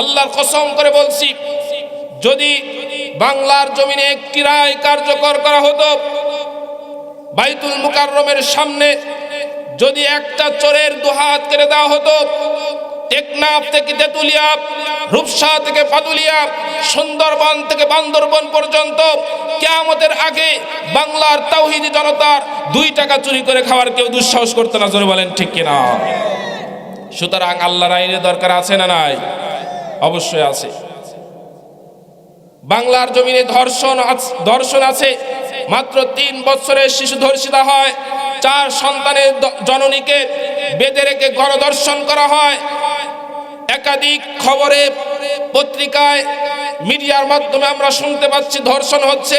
আল্লাহর কসম করে বলছি, যদি বাংলার জমিনে একটি রায় কার্যকর করা হতো, বাইতুল মুকাররমের সামনে যদি একটা চোরের দুহাত কেড়ে দেওয়া হতো, টেকনাফ থেকে তেতুলিয়া, রূপসা থেকে পাতুলিয়া সুন্দরবন থেকে বান্দরবন পর্যন্ত কেয়ামতের আগে বাংলার তাওহিদি জনতার দুই টাকা চুরি করে খাওয়ার কেউ দুঃসাহস করতে না, জোরে বলেন ঠিক কিনা? সুতরাং আল্লাহর আইনের দরকার আছে না নাই? অবশ্যই আছে। বাংলার জমিনে ধর্ষণ ধর্ষণ আছে। মাত্র তিন বছরের শিশু ধর্ষিতা হয়। চার সন্তানের জননীকে বেঁধে রেখে গণধর্ষণ করা হয়। একাধিক খবরে, পত্রিকায়, মিডিয়ার মাধ্যমে আমরা শুনতে পাচ্ছি ধর্ষণ হচ্ছে।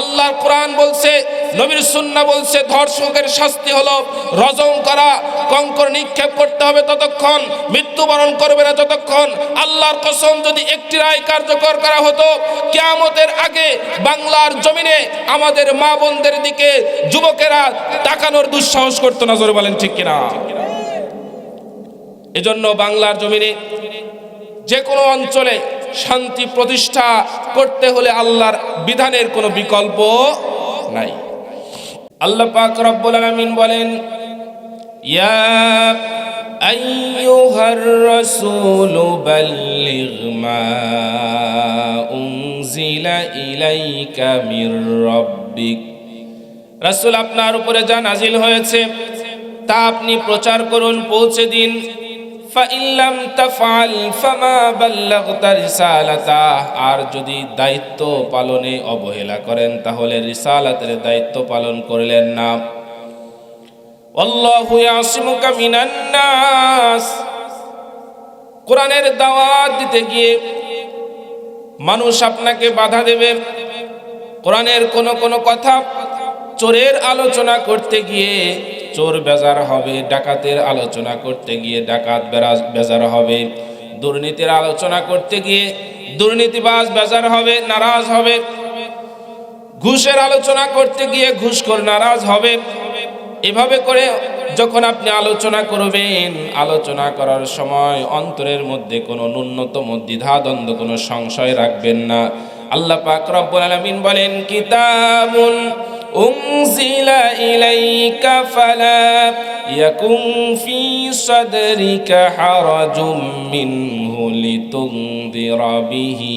আল্লাহর কোরআন বলছে নবীর সুন্না বলছে, ধর্ষকের শাস্তি হলো রজম করা, কঙ্কর নিক্ষেপ করতে হবে ততক্ষণ, মৃত্যুবরণ করবে না যতক্ষণ আল্লাহর কসম, যদি একটি রায় কার্যকর করা হতো, কেয়ামতের আগে বাংলার জমিনে আমাদের মা বোনদের দিকে যুবকেরা তাকানোর দুঃসাহস করতো না জোরে বলেন ঠিক কিনা? এজন্য বাংলার জমিনে যে কোনো অঞ্চলে শান্তি প্রতিষ্ঠা করতে হলে আল্লাহর বিধানের কোনো বিকল্প নাই। আল্লাহ পাক রব্বুল আলামিন বলেন, ইয়া আইয়ুহার রাসূল বাল্লিগ মা উনজিলা ইলাইকা মির রাব্বিক। রাসূল আপনার উপরে যা নাজিল হয়েছে, তা আপনি প্রচার করুন, পৌঁছে দিন। আর যদি দায়িত্ব পালনে অবহেলা করেন, তাহলে রিসালাতের দায়িত্ব পালন করলেন না। কোরআনের দাওয়াত দিতে গিয়ে মানুষ আপনাকে বাধা দেবে। কোরআনের কোন কোন কথা চোরের আলোচনা করতে গিয়ে চোর বেজার হবে, ডাকাতের আলোচনা করতে গিয়ে ডাকাত বেরাজ- বেজার হবে। দুর্নীতির আলোচনা করতে গিয়ে দুর্নীতিবাজ বেজার হবে, নারাজ হবে। ঘুষের আলোচনা করতে গিয়ে ঘুষখোর নারাজ হবে। এভাবে করে যখন আপনি আলোচনা করবেন, আলোচনা করার সময় অন্তরের মধ্যে কোনো ন্যূনতম দ্বিধাদ্বন্দ্ব, কোনো সংশয় রাখবেন না। আল্লাহ পাক রব্বুল আলামিন বলেন, কিতাবুন ইলাইকা ফালা ইয়াকুম ফি সাদরিকা হারাজুম মিনহু লিতুনদিরা বিহি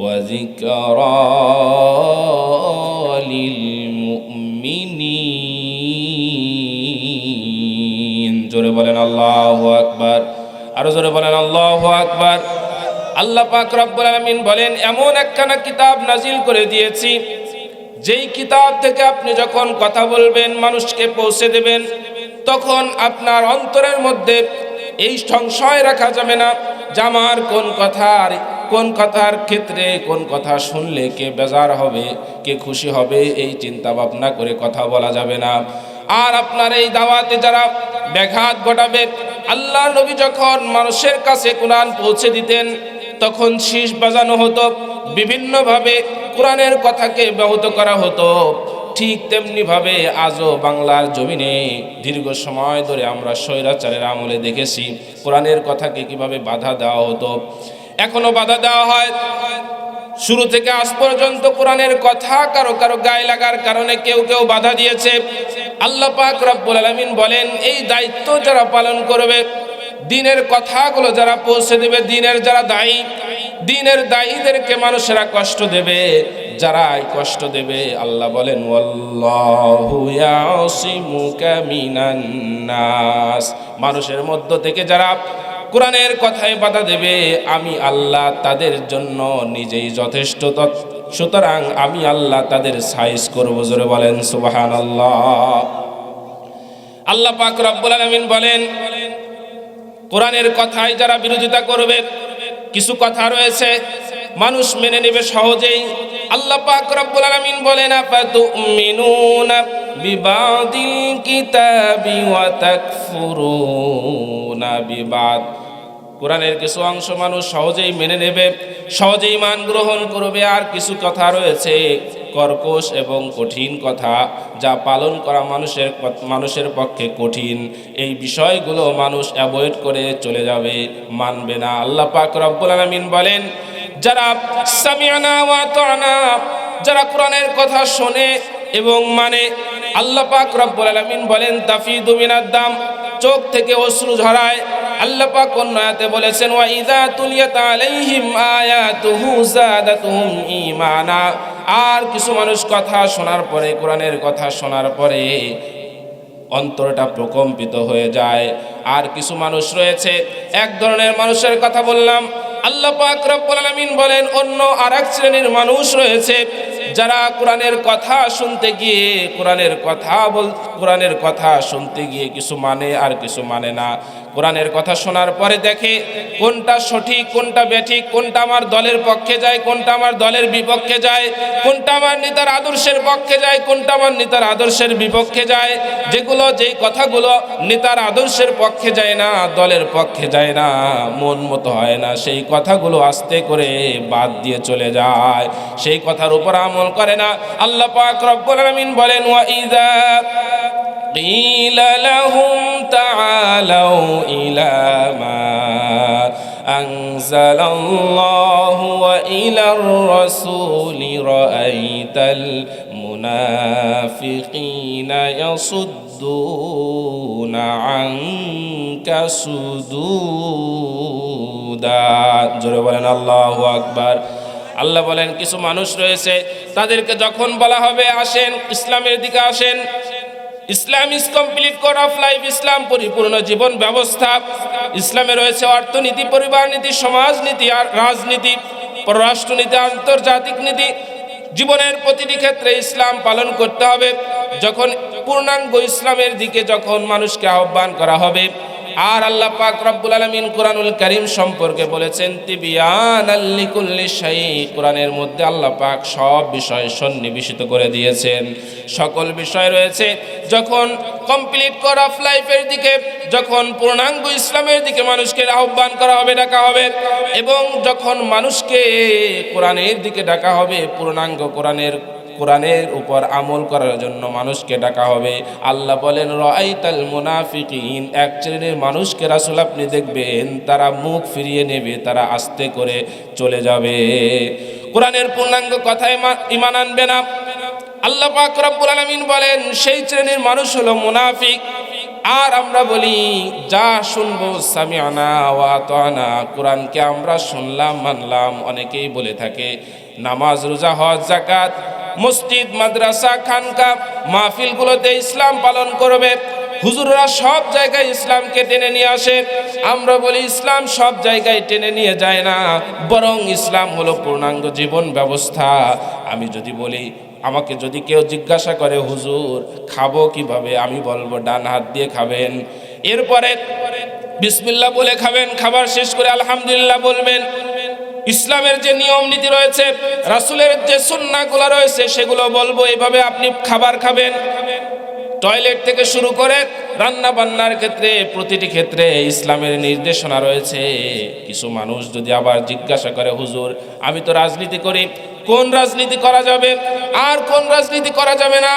ওয়া যিকরা লিলমুমিনিন জোরে বলেন আল্লাহু আকবার। আরও জোরে বলেন আল্লাহু আকবার। আল্লাহ পাক রব্বুল আলামিন বলেন, এমন একখানা কিতাব নাজিল করে দিয়েছি যেই কিতাব থেকে আপনি যখন কথা বলবেন, মানুষকে পৌঁছে দেবেন, তখন আপনার অন্তরের মধ্যে এই সংশয় রাখা যাবে না যে আমার কোন কথার কোন কথার ক্ষেত্রে কোন কথা শুনলে কে বেজার হবে, কে খুশি হবে, এই চিন্তা ভাবনা করে কথা বলা যাবে না। আর আপনার এই দাওয়াতে যারা ব্যাঘাত ঘটাবে আল্লাহ নবী যখন মানুষের কাছে কোরআন পৌঁছে দিতেন, তখন শীষ বাজানো হতো। বিভিন্নভাবে কোরআনের কথাকে ব্যাহত করা হতো। ঠিক তেমনি ভাবে আজও বাংলার জমিনে দীর্ঘ সময় ধরে আমরা স্বৈরাচারের আমলে দেখেছি কোরআনের কথাকে কীভাবে বাধা দেওয়া হতো। এখনও বাধা দেওয়া হয়। শুরু থেকে আজ পর্যন্ত কোরআনের কথা কারও কারও গায়ে লাগার কারণে কেউ কেউ বাধা দিয়েছে। আল্লাহ পাক রব্বুল আলামিন বলেন, এই দায়িত্ব যারা পালন করবে, দিনের কথাগুলো যারা পৌঁছে দেবে, দিনের যারা দায়ী দিনের দায়ীদেরকে মানুষেরা কষ্ট দেবে যারা কষ্ট দেবে, আল্লাহ বলেন নাস। মানুষের মধ্য থেকে যারা কোরআনের কথায় বাধা দেবে, আমি আল্লাহ তাদের জন্য নিজেই যথেষ্ট সুতরাং আমি আল্লাহ তাদের সাইজ করব, জোরে বলেন সুবাহান আল্লাহ আল্লাহ পাক রব্বুল আলামিন বলেন, কোরআনের কথায় যারা বিরোধিতা করবে কিছু কথা রয়েছে। মানুষ মেনে নেবে সহজেই। আল্লাহ পাক রব্বুল আলামিন বলেন, আফাতুমিনুনা বিবাদিল কিতাবি ওয়া তাকফুরুনা বিবাদ। কোরআনের কিছু অংশ মানুষ সহজেই মেনে নেবে সহজেই মান গ্রহণ করবে, আর কিছু কথা রয়েছে। কর্কশ এবং কঠিন কথা যা পালন করা মানুষের মানুষের পক্ষে কঠিন। এই বিষয়গুলো মানুষ অ্যাভয়েড করে চলে যাবে, মানবে না। আল্লাহ পাক রব্বুল আলামিন বলেন, যারা সামিয়ানা যারা কোরআনের কথা শোনে এবং মানে আল্লাহ পাক রব্বুল আলামিন বলেন, তাফিদু মিনাদ দাম, চোখ থেকে অশ্রু ঝরায়। আল্লাহ পাক অন্য আয়াতে বলেছেন, ওয়া ইযা তুলিয়াত আলাইহিম আয়াতুহু যাদাতুহুম ঈমানা। আর কিছু মানুষ কথা শোনার পরে, কোরআনের কথা শোনার পরে অন্তরটা প্রকম্পিত হয়ে যায়। আর কিছু মানুষ রয়েছে, এক ধরনের মানুষের কথা বললাম। আল্লাহ পাক রব্বুল আলামিন বলেন, অন্য আরেক শ্রেণির মানুষ রয়েছে, যারা কোরআনের কথা শুনতে গিয়ে, কোরআনের কথা বল, কোরআনের কথা শুনতে গিয়ে কিছু মানে আর কিছু মানে না। কোরআনের কথা শোনার পরে দেখে কোনটা সঠিক, কোনটা বেঠিক কোনটা আমার দলের পক্ষে যায়, কোনটা আমার দলের বিপক্ষে যায়, কোনটা আমার নেতার আদর্শের পক্ষে যায়, কোনটা আমার নেতার আদর্শের বিপক্ষে যায়। যেগুলো, যেই কথাগুলো নেতার আদর্শের পক্ষে যায় না, দলের পক্ষে যায় না, মন মতো হয় না, সেই কথাগুলো আস্তে করে বাদ দিয়ে চলে যায়। সেই কথার উপর আমল করে না। আল্লাহ পাক রব্বুল আলামিন বলেন, ওয়া ইযা قيل لهم تعالوا إلى ما أنزل الله وإلى الرسول رأيت المنافقين يصدون عنك صدودا জোরে বলেন আল্লাহু আকবার আল্লাহ বলেন কিছু মানুষ রয়েছে তাদেরকে যখন বলা হবে আসেন ইসলামের দিকে আসেন Islam is complete code of life ইসলাম পরিপূর্ণ, জীবন ব্যবস্থা। ইসলামে রয়েছে অর্থনীতি, পরিবার নীতি সমাজনীতি আর রাজনীতি পররাষ্ট্রনীতি আন্তর্জাতিক নীতি। জীবনের প্রতিটি ক্ষেত্রে ইসলাম পালন করতে হবে। যখন পূর্ণাঙ্গ ইসলামের দিকে যখন মানুষকে আহ্বান করা হবে আর আল্লাহ পাক রব্বুল আলামিন কোরআনুল করিম সম্পর্কে বলেছেন তিবিয়ান আল্লিকুল্লি শাই কোরআনের মধ্যে আল্লাহ পাক সব বিষয় সন্নিবেশিত করে দিয়েছেন। সকল বিষয় রয়েছে, যখন কমপ্লিট কর অফ লাইফের দিকে, যখন পূর্ণাঙ্গ ইসলামের দিকে মানুষকে আহ্বান করা হবে, ডাকা হবে, এবং যখন মানুষকে কোরআনের দিকে ডাকা হবে, পূর্ণাঙ্গ কোরআনের কোরআনের উপর আমল করার জন্য মানুষকে ডাকা হবে। আল্লাহ বলেন রাইতাল মুনাফিকিন এক শ্রেণির মানুষকে রাসূল আপনি দেখবেন, তারা মুখ ফিরিয়ে নেবে, তারা আস্তে করে চলে যাবে। কোরআনের পূর্ণাঙ্গ কথায় ঈমান আনবে না। আল্লাহ পাক রব্বুল আলামিন বলেন, সেই শ্রেণির মানুষ হলো মুনাফিক। আর আমরা বলি, যা শুনব সামিয়ানা ওয়া আতানা কোরআনকে আমরা শুনলাম, মানলাম, অনেকেই বলে থাকে, নামাজ, রোজা, হজ জাকাত মসজিদ, মাদ্রাসা, খানকা, মাহফিলগুলোতে ইসলাম পালন করবে। হুজুররা সব জায়গায় ইসলামকে টেনে নিয়ে আসে। আমরা বলি, ইসলাম সব জায়গায় টেনে নিয়ে যায় না, বরং ইসলাম হলো পূর্ণাঙ্গ জীবন ব্যবস্থা। আমি যদি বলি, আমাকে যদি কেউ জিজ্ঞাসা করে, হুজুর, খাব কীভাবে? আমি বলব, ডান হাত দিয়ে খাবেন। এরপরে বিসমিল্লা বলে খাবেন, খাবার শেষ করে আলহামদুলিল্লাহ বলবেন। ইসলামের যে নিয়ম নীতি রয়েছে, রাসুলের যে সুন্নাগুলো রয়েছে, সেগুলো বলব, এভাবে আপনি খাবার খাবেন, টয়লেট থেকে শুরু করে রান্না বান্নার ক্ষেত্রে, প্রতিটি ক্ষেত্রে ইসলামের নির্দেশনা রয়েছে। কিছু মানুষ যদি আবার জিজ্ঞাসা করে, হুজুর, আমি তো রাজনীতি করি, কোন রাজনীতি করা যাবে? আর কোন রাজনীতি করা যাবে না?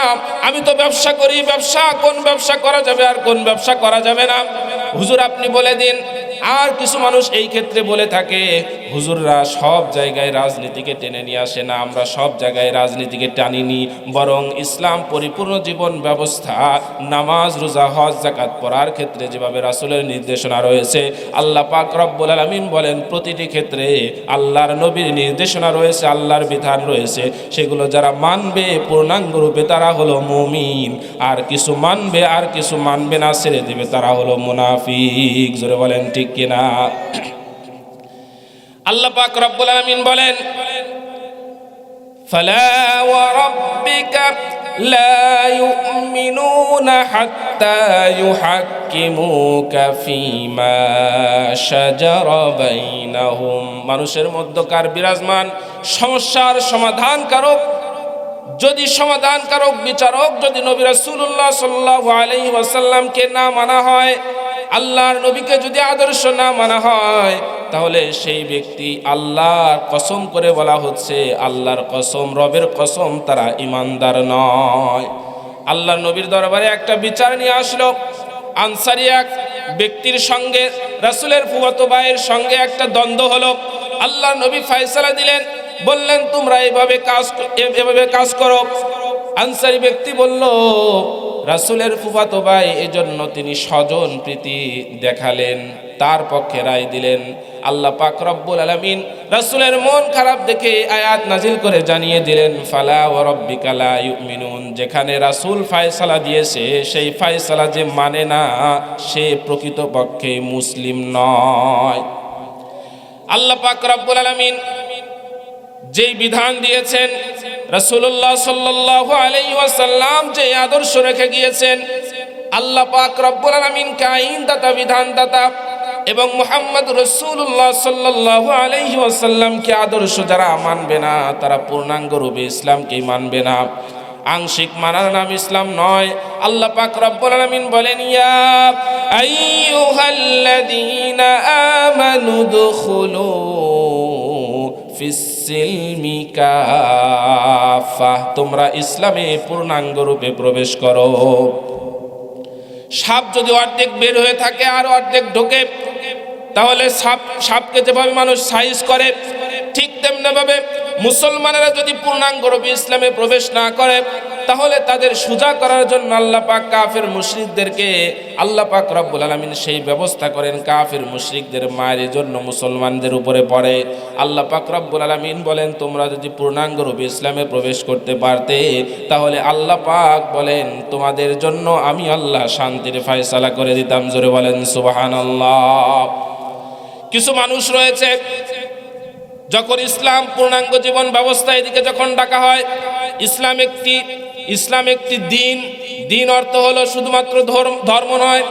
আমি তো ব্যবসা করি, ব্যবসা, কোন ব্যবসা করা যাবে আর কোন ব্যবসা করা যাবে না? হুজুর, আপনি বলে দিন আর কিছু মানুষ এই ক্ষেত্রে বলে থাকে, হুজুররা সব জায়গায় রাজনীতিকে টেনে নিয়ে আসে না, আমরা সব জায়গায় রাজনীতিকে টানিনি, বরং ইসলাম পরিপূর্ণ জীবন ব্যবস্থা, নামাজ, রোজা, হজ জাকাত পড়ার ক্ষেত্রে যেভাবে রাসুলের নির্দেশনা রয়েছে, আল্লাহ পাক রব্বুল আলামিন বলেন, প্রতিটি ক্ষেত্রে আল্লাহর নবীর নির্দেশনা রয়েছে, আল্লাহর বিধান রয়েছে, সেগুলো যারা মানবে, পূর্ণাঙ্গ রূপে তারা হলো মমিন, আর কিছু মানবে আর কিছু মানবে না, ছেড়ে দেবে তারা হলো মুনাফিক। জোরে বলেন, ঠিক কিনা আল্লাহ পাক রব্বুল আলামিন বলেন فلا وربك لا يؤمنون حتى يحكموك فيما شجر بينهم মানুষের মধ্যকার বিরাজমান সমস্যার সমাধান কারক যদি সমাধান কারক বিচারক যদি নবী রাসূলুল্লাহ সাল্লাল্লাহু আলাইহি ওয়াসাল্লামকে না মানা হয় আল্লাহর নবীকে যদি আদর্শ না মানা হয়, তাহলে সেই ব্যক্তি আল্লাহর কসম করে বলা হচ্ছে, আল্লাহর কসম, রবের কসম তারা ইমানদার নয়। আল্লাহর নবীর দরবারে একটা বিচার নিয়ে আসলো। আনসারি এক ব্যক্তির সঙ্গে, রাসূলের ফুয়াতো ভাইয়ের সঙ্গে একটা দ্বন্দ্ব হলো। আল্লাহর নবী ফয়সালা দিলেন, বললেন, তোমরা এভাবে কাজ এভাবে কাজ করো। আনসারি ব্যক্তি বলল রাসূলের ফুফাতো ভাই, এজন্য তিনি স্বজন প্রীতি দেখালেন, তার পক্ষে রায় দিলেন। আল্লাহ পাক রব্বুল আলামিন রাসূলের মন খারাপ দেখে আয়াত নাজিল করে জানিয়ে দিলেন, ফালা ওয়া রাব্বিকা লা ইউমিনুন যেখানে রাসূল ফয়সালা দিয়েছে, সেই ফয়সালা যে মানে না, সে প্রকৃতপক্ষে মুসলিম নয়। আল্লাহ পাক রব্বুল আলামিন যেই বিধান দিয়েছেন রাসূলুল্লাহ সাল্লাল্লাহু আলাই ওয়াসাল্লাম যে আদর্শ রেখে গিয়েছেন, আল্লাহ পাক রব্বুল আলামিনকে আইনদাতা বিধানদাতা এবং মোহাম্মদ রসুল্লাহ সাল্লাল্লাহু আলাইহি ওয়াসাল্লামকে আদর্শ যারা মানবে না, তারা পূর্ণাঙ্গ রূপে ইসলামকেই মানবে না। আংশিক মানার নাম ইসলাম নয়। আল্লাহ পাক রব্বুল আলামিন বলেন, ইয়া আমানু দুখুলু তোমরা ইসলামে পূর্ণাঙ্গ রূপে প্রবেশ করো। সাপ যদি অর্ধেক বের হয়ে থাকে আর অর্ধেক ঢোকে, তাহলে সাপ, সাপকে যেভাবে মানুষ সাইজ করে, ঠিক তেমনিভাবে মুসলমানেরা যদি পূর্ণাঙ্গ রূপে ইসলামে প্রবেশ না করে, তাহলে তাদের সুজা করার জন্য আল্লাহ পাক কাফের মুশরিকদেরকে আল্লাহ পাক রব্বুল আলামিন সেই ব্যবস্থা করেন, কাফের মুশরিকদের মায়ের জন্য মুসলমানদের উপরে পড়ে। আল্লাহ পাক রব্বুল আলামিন বলেন, তোমরা যদি পূর্ণাঙ্গ রূপে ইসলামে প্রবেশ করতে পারতে, তাহলে আল্লাহ পাক বলেন, তোমাদের জন্য আমি আল্লাহ শান্তির ফয়সালা করে দিতাম। জোরে বলেন সুবাহান আল্লাহ কিছু মানুষ রয়েছে যখন ইসলাম পূর্ণাঙ্গ জীবন ব্যবস্থা এদিকে যখন ডাকা হয়, ইসলাম একটি ইসলাম একটি দিন। দিন অর্থ হলো শুধুমাত্র ধর্ম ধর্ম নয়,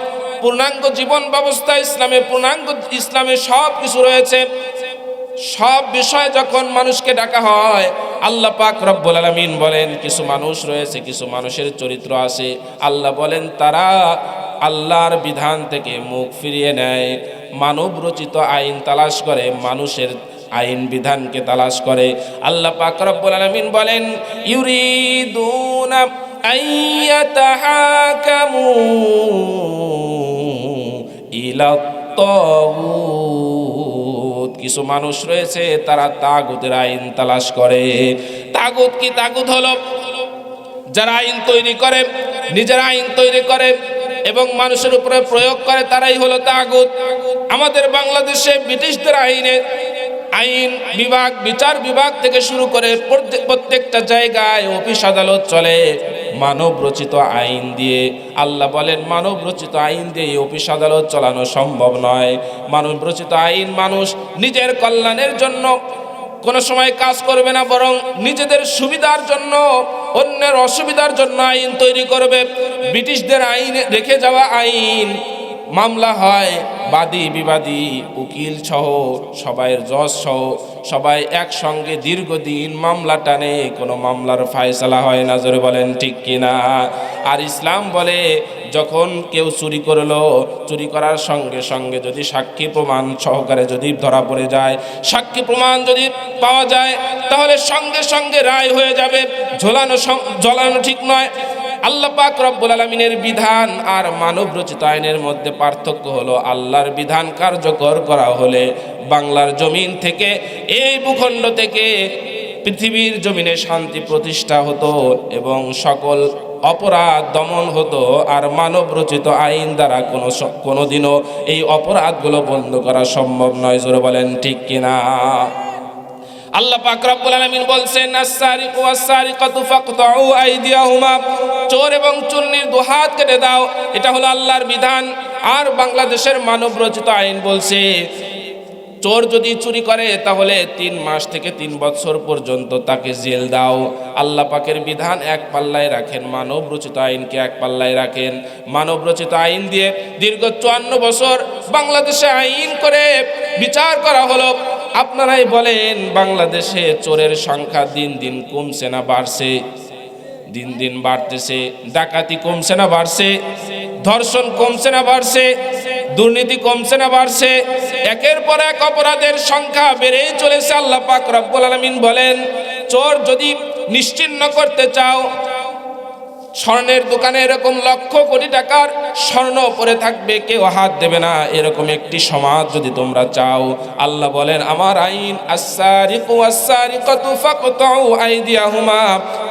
পূর্ণাঙ্গ জীবন ব্যবস্থা, ইসলামে পূর্ণাঙ্গ, ইসলামে সব কিছু রয়েছে। সব বিষয় যখন মানুষকে ডাকা হয়, আল্লাহ পাক রব্বুল আলামিন বলেন, কিছু মানুষ রয়েছে, কিছু মানুষের চরিত্র আছে। আল্লাহ বলেন, তারা আল্লাহর বিধান থেকে মুখ ফিরিয়ে নেয়। মানব রচিত আইন তালাশ করে, মানুষের আইন বিধানকে তালাশ করে। আল্লাহ পাক রব্বুল আলামিন বলেন কিছু মানুষ রয়েছে, তারা তাগুতের আইন তালাশ করে। তাগুত কি তাগুত হলো? যারা আইন তৈরি করে, নিজের আইন তৈরি করে এবং মানুষের উপরে প্রয়োগ করে, তারাই হলো তাগুত। আমাদের বাংলাদেশে ব্রিটিশদের আইনে আইন বিভাগ, বিচার বিভাগ থেকে শুরু করে প্রত্যেক- প্রত্যেকটা জায়গায় অফিস আদালত চলে মানব রচিত আইন দিয়ে। আল্লাহ বলেন মানব রচিত আইন দিয়ে অফিস আদালত চালানো সম্ভব নয়। মানব রচিত আইন মানুষ নিজের কল্যাণের জন্য কোনো সময় কাজ করবে না, বরং নিজেদের সুবিধার জন্য, অন্যের অসুবিধার জন্য আইন তৈরি করবে। ব্রিটিশদের আইন রেখে যাওয়া আইন মামলা হয় বাদী, বিবাদী, উকিল সহ, সবাইয়ের জজ সহ, সবাই একসঙ্গে দীর্ঘদিন মামলা টানে। কোনো মামলার ফায়সালা হয় না, জোরে বলেন, ঠিক কিনা? আর ইসলাম বলে, যখন কেউ চুরি করল, চুরি করার সঙ্গে সঙ্গে যদি সাক্ষী প্রমাণ সহকারে যদি ধরা পড়ে যায়, সাক্ষী প্রমাণ যদি পাওয়া যায়, তাহলে সঙ্গে সঙ্গে রায় হয়ে যাবে। ঝোলানো ঝোলানো ঠিক নয়। আল্লাহ পাক রব্বুল আলমিনের বিধান আর মানব রচিত আইনের মধ্যে পার্থক্য হলো আল্লাহর বিধান কার্যকর করা হলে বাংলার জমিন থেকে এই ভূখণ্ড থেকে পৃথিবীর জমিনে শান্তি প্রতিষ্ঠা হতো এবং সকল অপরাধ দমন হতো আর মানব রচিত আইন দ্বারা কোনো কোনোদিনও এই অপরাধগুলো বন্ধ করা সম্ভব নয়। জোরে বলেন, ঠিক কিনা? আল্লাহ পাক রব্বুল আলামিন বলছেন, আস-সারিকু ওয়াস-সারিকাতু ফাকতাউ আইদিয়াহুমা। চোর এবং চুন্নির দুহাত কেটে দাও, এটা হলো আল্লাহর বিধান। আর বাংলাদেশের মানব রচিত আইন বলছে, চোর যদি চুরি করে, তাহলে তিন মাস থেকে তিন বছর পর্যন্ত তাকে জেল দাও। আল্লাহ পাকের বিধান, এক পাল্লায় রাখেন। মানব রচিত আইনকে এক পাল্লায় রাখেন। মানব রচিত আইন দিয়ে দীর্ঘ চুয়ান্ন বছর বাংলাদেশে আইন করে বিচার করা হলো। আপনারাই বলেন, বাংলাদেশে চোরের সংখ্যা দিন দিন কমছে না, বাড়ছে। দিন দিন বাড়তেছে, ডাকাতি কমছে না, বাড়ছে। ধর্ষণ কমছে না, বাড়ছে। দুর্নীতি কমছে না, বাড়ছে। একের পর এক অপরাধের সংখ্যা বেড়েই চলেছে, আল্লাহ পাক রব্বুল আলামিন বলেন, চোর যদি নিশ্চিন্ন করতে চাও স্বর্ণের দোকানে এরকম লক্ষ কোটি টাকার স্বর্ণ পরে থাকবে, কেউ হাত দেবে না। এরকম একটি সমাজ যদি তোমরা চাও, আল্লাহ বলেন, আমার আইন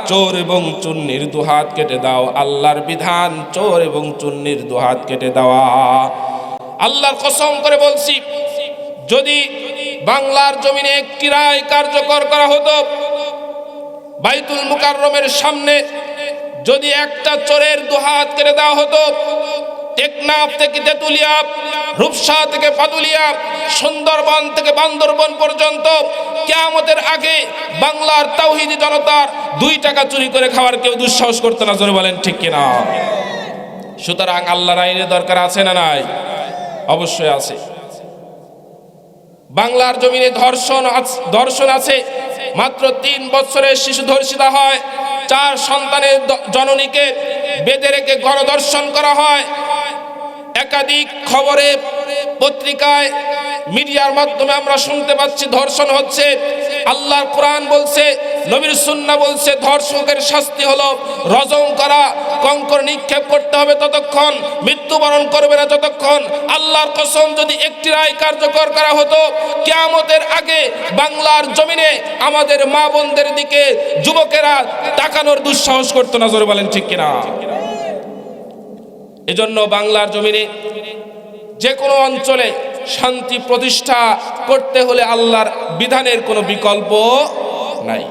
চোর এবং চুন্নির দুহাত কেটে দাও, আল্লাহর বিধান চোর এবং চুন্নির দুহাত কেটে দেওয়া। আল্লাহর কসম করে বলছি, যদি বাংলার জমিনে একটি রায় কার্যকর করা হতো, বাইতুল মুকাররমের সামনে যদি একটা চোরের দুহাত কেটে দেওয়া হতো, টেকনাফ থেকে তেতুলিয়া, রূপসা থেকে পাদুলিয়া, সুন্দরবন থেকে বান্দরবন পর্যন্ত কেয়ামতের আগে বাংলার তাওহিদি জনতার দুই টাকা চুরি করে খাওয়ার কেউ দুঃসাহস করতে না, জোরে বলেন ঠিক কিনা? সুতরাং আল্লাহর আইনের দরকার আছে না নাই? অবশ্যই আছে। বাংলার জমিনে ধর্ষণ ধর্ষণ আছে। মাত্র তিন বছরের শিশু ধর্ষিতা হয়। চার সন্তানের জননীকে বেঁধে রেখে গণদর্শন করা হয়। একাধিক খবরে, পত্রিকায়, মিডিয়ার মাধ্যমে আমরা শুনতে পাচ্ছি, ধর্ষণ হচ্ছে। আল্লাহর কোরআন বলছে, নবীর সুন্না বলছে, ধর্ষকের শাস্তি হলো রজম করা, কঙ্কর নিক্ষেপ করতে হবে ততক্ষণ, মৃত্যুবরণ করবে না যতক্ষণ আল্লাহর কসম, যদি একটি রায় কার্যকর করা হতো, কেয়ামতের আগে বাংলার জমিনে আমাদের মা বোনদের দিকে যুবকেরা তাকানোর দুঃসাহস করতো না জোরে বলেন ঠিক কিনা? এজন্য বাংলার জমিনে যে কোনো অঞ্চলে শান্তি প্রতিষ্ঠা করতে হলে আল্লাহর বিধানের কোনো বিকল্প নাই।